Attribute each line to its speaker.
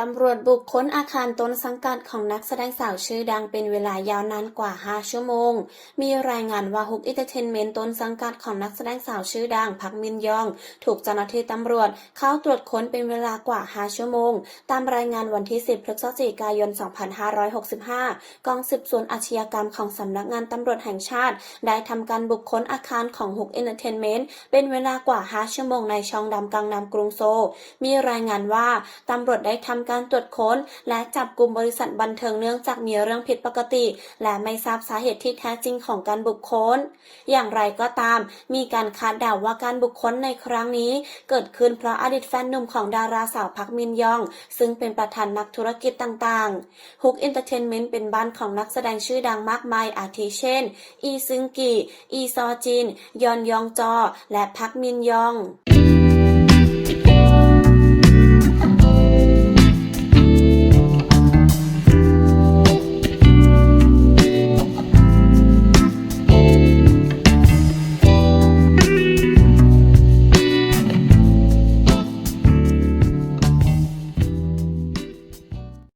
Speaker 1: ตำรวจบุกค้นอาคารต้นสังกัดของนักแสดงสาวชื่อดังเป็นเวลายาวนานกว่า 5 ชั่วโมง มีรายงานว่าฮุกอินเตอร์เทนเมนต์ต้นสังกัดของนักแสดงสาวชื่อดังพักมินยอง ถูกเจ้าหน้าที่ตำรวจเข้าตรวจค้นเป็นเวลากว่า 5 ชั่วโมง ตามรายงานวันที่ 10 พฤศจิกายน 2565 กองสืบสวนอาชญากรรมของสำนักงานตำรวจแห่งชาติ ได้ทำการบุกค้นอาคารของฮุกเอนเตอร์เทนเมนต์เป็นเวลากว่า 5 ชั่วโมงในช่องดำกลางนำกรุงโซลมีรายงานว่าตำรวจได้ทำการตรวจค้น และจับกลุ่มบริษัทบันเทิงเนื่องจากมีเรื่องผิดปกติ และไม่ทราบสาเหตุที่แท้จริงของการบุกค้น อย่างไรก็ตาม มีการคาดเดาว่าการบุกค้นในครั้งนี้ เกิดขึ้นเพราะอดีตแฟนหนุ่มของดาราสาวพักมินยอง ซึ่งเป็นประธานนักธุรกิจต่างๆฮุกอินเตอร์เทนเมนต์เป็นบ้านของนักแสดงชื่อดังมากมายอาทิเช่น อีซึงกิอีซอจิน ยอนยองจอ และพักมินยอง